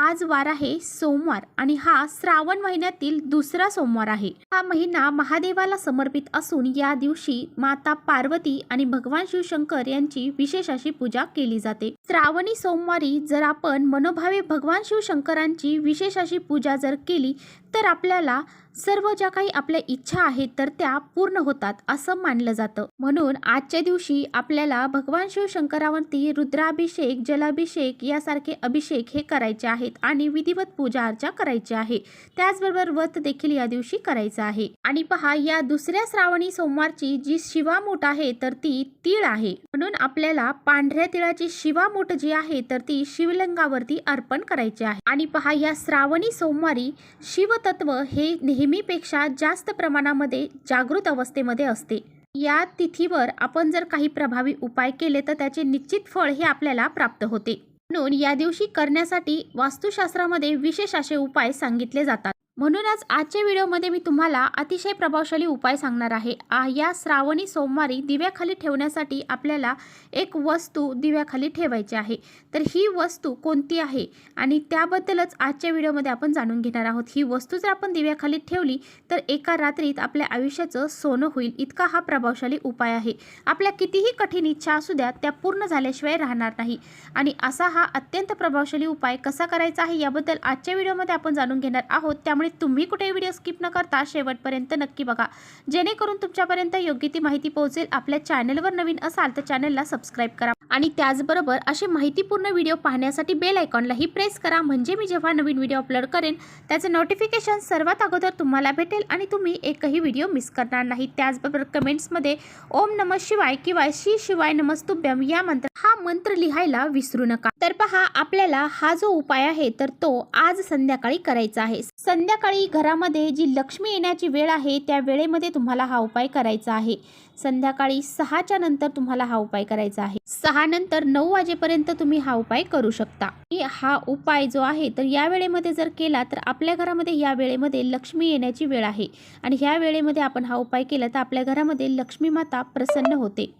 आज वार आहे सोमवार आणि हा श्रावण महिन्यातील दुसरा सोमवार आहे. हा महिना महादेवाला समर्पित असून या दिवशी माता पार्वती आणि भगवान शिवशंकर यांची विशेष अशी पूजा केली जाते. श्रावणी सोमवारी जर आपण मनोभावे भगवान शिवशंकरांची विशेष अशी पूजा जर केली तर आपल्याला सर्व ज्या काही आपल्या इच्छा आहेत तर त्या पूर्ण होतात असं मानलं जातं. म्हणून आजच्या दिवशी आपल्याला भगवान शिवशंकरावरती रुद्राभिषेक जलाभिषेक यासारखे अभिषेक हे करायचे आहेत. आणि विधिवत पूजा अर्चा करायची आहे. त्याचबरोबर व्रत देखील या दिवशी करायचं आहे. आणि पहा या दुसऱ्या श्रावणी सोमवारची जी शिवामूठ आहे तर ती तीळ आहे. म्हणून आपल्याला पांढऱ्या तिळाची शिवामूठ जी आहे तर ती शिवलिंगावरती अर्पण करायची आहे. आणि पहा या श्रावणी सोमवारी शिवतत्व हे नेहमीपेक्षा जास्त प्रमाणामध्ये जागृत अवस्थेमध्ये असते. या तिथीवर आपण जर काही प्रभावी उपाय केले तर त्याचे निश्चित फळ हे आपल्याला प्राप्त होते. म्हणून या दिवशी करण्यासाठी वास्तुशास्त्रामध्ये विशेष असे उपाय सांगितले जातात. म्हणूनच आजच्या व्हिडिओमध्ये मी तुम्हाला अतिशय प्रभावशाली उपाय सांगणार आहे. आ या श्रावणी सोमवारी दिव्याखाली ठेवण्यासाठी आपल्याला एक वस्तू दिव्याखाली ठेवायची आहे. तर ही वस्तू कोणती आहे? आणि त्याबद्दलच आजच्या व्हिडिओमध्ये आपण जाणून घेणार आहोत. ही वस्तू जर आपण दिव्याखाली ठेवली तर एका रात्रीत आपल्या आयुष्याचं सोनं होईल. इतका हा प्रभावशाली उपाय आहे. आपल्या कितीही कठीण इच्छा असू द्या त्या पूर्ण झाल्याशिवाय राहणार नाही. आणि असा हा अत्यंत प्रभावशाली उपाय कसा करायचा आहे याबद्दल आजच्या व्हिडिओमध्ये आपण जाणून घेणार आहोत. त्यामुळे तुम्ही कुठेही व्हिडिओ स्किप न करता शेवटपर्यंत नक्की बघा. जेणेकरून तुमच्यापर्यंत योग्य ती माहिती पोहोचेल. आपल्या चॅनलवर नवीन असाल तर चॅनलला सबस्क्राईब करा. आणि त्याचबरोबर असे माहितीपूर्ण व्हिडिओ पाहण्यासाठी बेल आयकॉनलाही प्रेस करा. म्हणजे मी जेव्हा नवीन व्हिडिओ अपलोड करेन त्याचं नोटिफिकेशन सर्वात अगोदर तुम्हाला भेटेल आणि तुम्ही एकही व्हिडिओ मिस करणार नाही. त्याचबरोबर कमेंट्समध्ये ओम नम शिवाय किंवा श्री शिवाय नमस्तुभ्यम या मंत्र मंत्र लिहायला विसरू नका. तर पहा आपल्याला हा जो उपाय आहे तर तो आज संध्याकाळी करायचा आहे. संध्याकाळी घरामध्ये जी लक्ष्मी येण्याची वेळ आहे त्या वेळेमध्ये तुम्हाला हा उपाय करायचा आहे. संध्याकाळी सहाच्या नंतर तुम्हाला हा उपाय करायचा आहे. सहा नंतर नऊ वाजेपर्यंत तुम्ही हा उपाय करू शकता. आणि हा उपाय जो आहे तर या वेळेमध्ये जर केला तर आपल्या घरामध्ये या वेळेमध्ये लक्ष्मी येण्याची वेळ आहे. आणि ह्या वेळेमध्ये आपण हा उपाय केला तर आपल्या घरामध्ये लक्ष्मी माता प्रसन्न होते.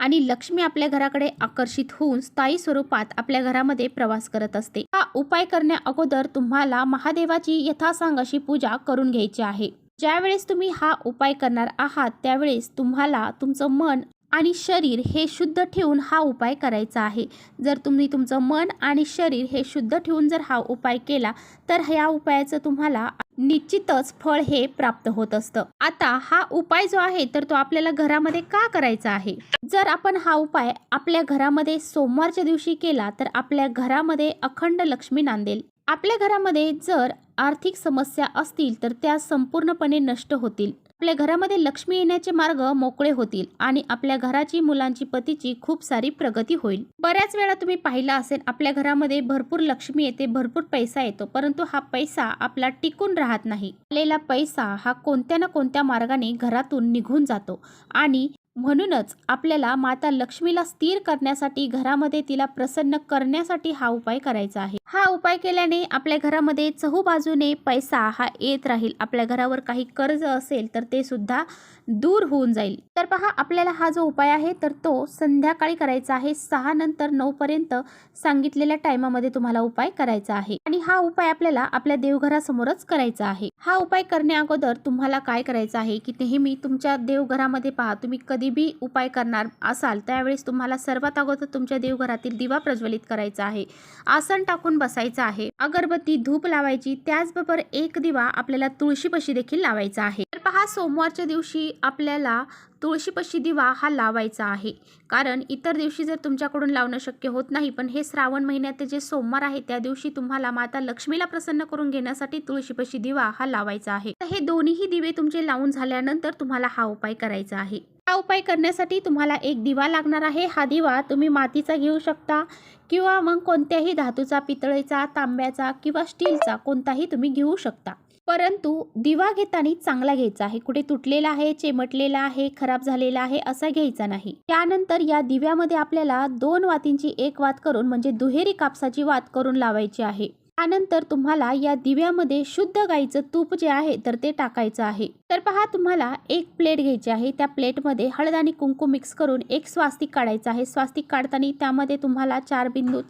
आणि लक्ष्मी आपल्या घराकडे आकर्षित होऊन स्थायी स्वरूपात आपल्या घरामध्ये प्रवास करत असते. हा उपाय करण्या अगोदर तुम्हाला महादेवाची यथासांग अशी पूजा करून घ्यायची आहे. ज्यावेळेस तुम्ही हा उपाय करणार आहात त्यावेळेस तुम्हाला तुमचं मन आणि शरीर हे शुद्ध ठेवून हा उपाय करायचा आहे. जर तुम्ही तुमचं मन आणि शरीर हे शुद्ध ठेवून जर हा उपाय केला तर ह्या उपायाचं तुम्हाला निश्चितच फळ हे प्राप्त होत असतं. आता हा उपाय जो आहे तर तो आपल्याला घरामध्ये का करायचा आहे? जर आपण हा उपाय आपल्या घरामध्ये सोमवारच्या दिवशी केला तर आपल्या घरामध्ये अखंड लक्ष्मी नांदेल. आपल्या घरामध्ये जर आर्थिक समस्या असतील तर त्या संपूर्णपणे नष्ट होतील. आपल्या घरामध्ये लक्ष्मी येण्याचे मार्ग मोकळे होतील आणि आपल्या घराची मुलांची पतीची खूप सारी प्रगती होईल. बऱ्याच वेळा तुम्ही पाहिलं असेल आपल्या घरामध्ये भरपूर लक्ष्मी येते भरपूर पैसा येतो परंतु हा पैसा आपला टिकून राहत नाही. आलेला पैसा हा कोणत्या ना कोणत्या मार्गाने घरातून निघून जातो आणि म्हणूनच आपल्याला माता लक्ष्मीला स्थिर करण्यासाठी घरामध्ये तिला प्रसन्न करण्यासाठी हा उपाय करायचा आहे. हा उपाय केल्याने आपल्या घरामध्ये चहूबाजूने पैसा हा येत राहील. आपल्या घरावर काही कर्ज असेल तर ते सुद्धा दूर होऊन जाईल. तर पहा आपल्याला हा जो उपाय आहे तर तो संध्याकाळी करायचा आहे. सहा नंतर नऊपर्यंत सांगितलेल्या टायमामध्ये तुम्हाला उपाय करायचा आहे. आणि हा उपाय आपल्याला आपल्या देवघरासमोरच करायचा आहे. हा उपाय करण्या अगोदर तुम्हाला काय करायचं आहे की नेहमी तुमच्या देवघरामध्ये पहा तुम्ही कधीबी उपाय करणार असाल त्यावेळेस तुम्हाला सर्वात अगोदर तुमच्या देवघरातील दिवा प्रज्वलित करायचा आहे. आसन टाकून बसायचं आहे. अगरबत्ती धूप लावायची त्याचबरोबर एक दिवा आपल्याला तुळशीपशी देखील लावायचा आहे. तर पहा सोमवारच्या दिवशी आपल्याला तुळशीपशी दिवा हा लावायचा आहे. कारण इतर दिवशी जर तुमच्याकडून लावणं शक्य होत नाही पण हे श्रावण महिन्याचे जे सोमवार आहे त्या दिवशी तुम्हाला माता लक्ष्मीला प्रसन्न करून घेण्यासाठी तुळशीपशी दिवा हा लावायचा आहे. तर हे दोन्ही दिवे तुमचे लावून झाल्यानंतर तुम्हाला हा उपाय करायचा आहे. हा उपाय करण्यासाठी तुम्हाला एक दिवा लागणार आहे. हा दिवा तुम्ही मातीचा घेऊ शकता किंवा मग कोणत्याही धातूचा पितळेचा तांब्याचा किंवा स्टीलचा कोणताही तुम्ही घेऊ शकता. परंतु दिवा घेताना चांगला घ्यायचा आहे. कुठे तुटलेला आहे चेमटलेला आहे खराब झालेला आहे असा घ्यायचा नाही. त्यानंतर या दिव्यामध्ये आपल्याला दोन वातींची एक वात करून म्हणजे दुहेरी कापसाची वात करून लावायची आहे. त्यानंतर तुम्हाला या दिव्यामध्ये शुद्ध गाईचं तूप जे आहे तर ते टाकायचं आहे. तर पहा तुम्हाला एक प्लेट घ्यायची आहे. त्या प्लेटमध्ये हळद आणि कुंकू मिक्स करून एक स्वास्तिक काढायचं आहे. स्वास्तिक काढताना त्यामध्ये तुम्हाला चार बिंदू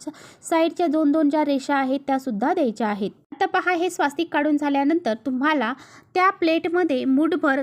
साईडच्या दोन दोन ज्या रेषा आहेत त्या सुद्धा द्यायच्या आहेत. आता पहा हे स्वास्तिक काढून झाल्यानंतर तुम्हाला त्या प्लेटमध्ये मूठभर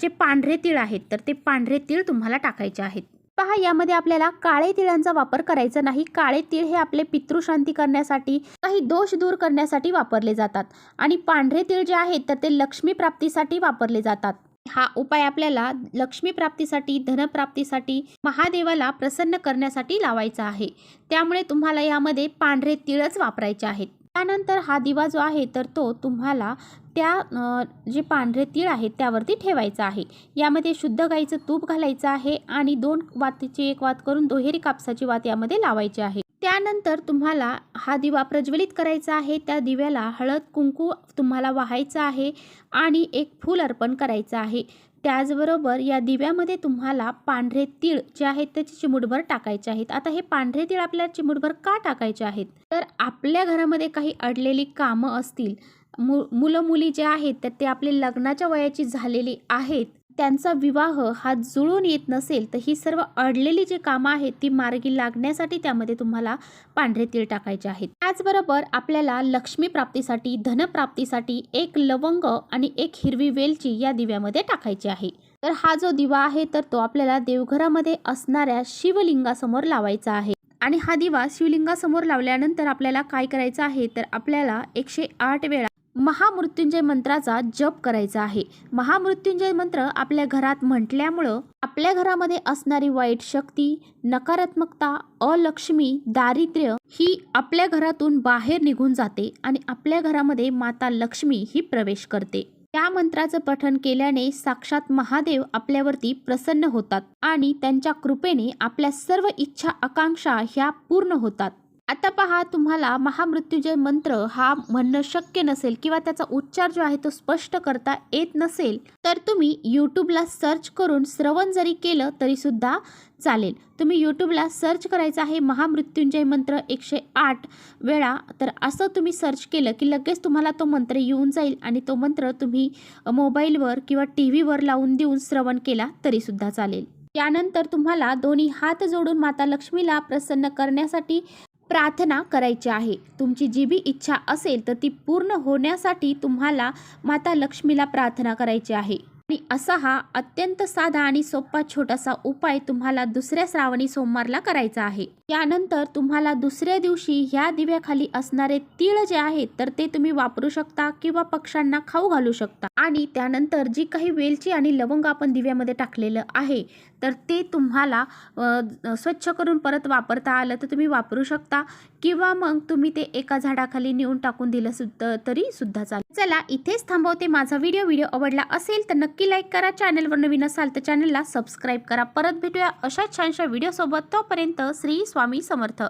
जे पांढरे तीळ आहेत तर ते पांढरे तीळ तुम्हाला टाकायचे आहेत. पहा यामध्ये आपल्याला काळे तिळांचा वापर करायचा नाही. काळे तिळ हे आपले पितृशांती करण्यासाठी काही दोष दूर करण्यासाठी वापरले जातात. आणि पांढरे तिळ जे आहेत तर ते लक्ष्मी प्राप्तीसाठी वापरले जातात. हा उपाय आपल्याला लक्ष्मी प्राप्तीसाठी धनप्राप्तीसाठी महादेवाला प्रसन्न करण्यासाठी लावायचा आहे. त्यामुळे तुम्हाला यामध्ये पांढरे तिळच वापरायचे आहेत. त्यानंतर हा दिवा जो आहे तर तो तुम्हाला त्या जे पांढरे तीळ आहेत त्यावरती ठेवायचं आहे. यामध्ये शुद्ध गाईचं तूप घालायचं आहे आणि दोन वातीची एक वात करून दुहेरी कापसाची वात यामध्ये लावायची आहे. त्यानंतर तुम्हाला हा दिवा प्रज्वलित करायचा आहे. त्या दिव्याला हळद कुंकू तुम्हाला वाहायचं आहे आणि एक फूल अर्पण करायचं आहे. त्याचबरोबर या दिव्यामध्ये तुम्हाला पांढरे तीळ जे आहेत त्याचे चिमुटभर टाकायचे आहेत. आता हे पांढरे तीळ आपल्याला चिमुटभर का टाकायचे आहेत? तर आपल्या घरामध्ये काही अडलेली कामं असतील मु मुलं मुली जे आहेत तर ते आपले लग्नाच्या वयाची झालेली आहेत. त्यांचा विवाह हा जुळून येत नसेल तर ही सर्व अडलेली जी कामं आहेत ती मार्गी लागण्यासाठी त्यामध्ये तुम्हाला पांढरे तीळ टाकायचे आहेत. त्याचबरोबर आपल्याला लक्ष्मी प्राप्तीसाठी धनप्राप्तीसाठी एक लवंग आणि एक हिरवी वेलची या दिव्यामध्ये टाकायची आहे. तर हा जो दिवा आहे तर तो आपल्याला देवघरामध्ये असणाऱ्या शिवलिंगासमोर लावायचा आहे. आणि हा दिवा शिवलिंगासमोर लावल्यानंतर आपल्याला काय करायचं आहे तर आपल्याला एकशे आठ वेळा महामृत्युंजय मंत्राचा जप करायचा आहे. महामृत्युंजय मंत्र आपल्या घरात म्हटल्यामुळं आपल्या घरामध्ये असणारी वाईट शक्ती नकारात्मकता अलक्ष्मी दारिद्र्य ही आपल्या घरातून बाहेर निघून जाते आणि आपल्या घरामध्ये माता लक्ष्मी ही प्रवेश करते. त्या मंत्राचं पठण केल्याने साक्षात महादेव आपल्यावरती प्रसन्न होतात आणि त्यांच्या कृपेने आपल्या सर्व इच्छा आकांक्षा ह्या पूर्ण होतात. आता पहा तुम्हाला महामृत्युंजय मंत्र हा म्हणणं शक्य नसेल किंवा त्याचा उच्चार जो आहे तो स्पष्ट करता येत नसेल तर तुम्ही यूट्यूबला सर्च करून श्रवण जरी केलं तरीसुद्धा चालेल. तुम्ही यूट्यूबला सर्च करायचं आहे महामृत्युंजय मंत्र एकशे आठ वेळा तर असं तुम्ही सर्च केलं की लगेच तुम्हाला तो मंत्र येऊन जाईल आणि तो मंत्र तुम्ही मोबाईलवर किंवा टी व्हीवर लावून देऊन श्रवण केला तरीसुद्धा चालेल. त्यानंतर तुम्हाला दोन्ही हात जोडून माता लक्ष्मीला प्रसन्न करण्यासाठी प्रार्थना करायची आहे. तुमची जी बी इच्छा असेल तर ती पूर्ण होण्यासाठी तुम्हाला माता लक्ष्मीला प्रार्थना करायची आहे. आणि असा हा अत्यंत साधा आणि सोपा छोटासा उपाय तुम्हाला दुसऱ्या श्रावणी सोमवारला करायचा आहे. यानंतर तुम्हाला दुसऱ्या दिवशी ह्या दिव्याखाली असणारे तीळ जे आहेत तर ते तुम्ही वापरू शकता किंवा पक्ष्यांना खाऊ घालू शकता. आणि त्यानंतर जी काही वेलची आणि लवंग आपण दिव्यामध्ये टाकलेलं आहे तर ते तुम्हाला स्वच्छ करून परत वापरता आलं तर तुम्ही वापरू शकता. किंवा मग तुम्ही ते एका झाडाखाली नेऊन टाकून दिलं सुद्धा तरी सुद्धा चालेल. चला इथेच थांबवते माझा व्हिडिओ व्हिडिओ आवडला असेल तर नक्की लाईक करा. चॅनलवर नवीन असाल तर चॅनलला सबस्क्राईब करा. परत भेटूया अशा छानशा व्हिडिओसोबत तोपर्यंत श्री स्वामी समर्थ.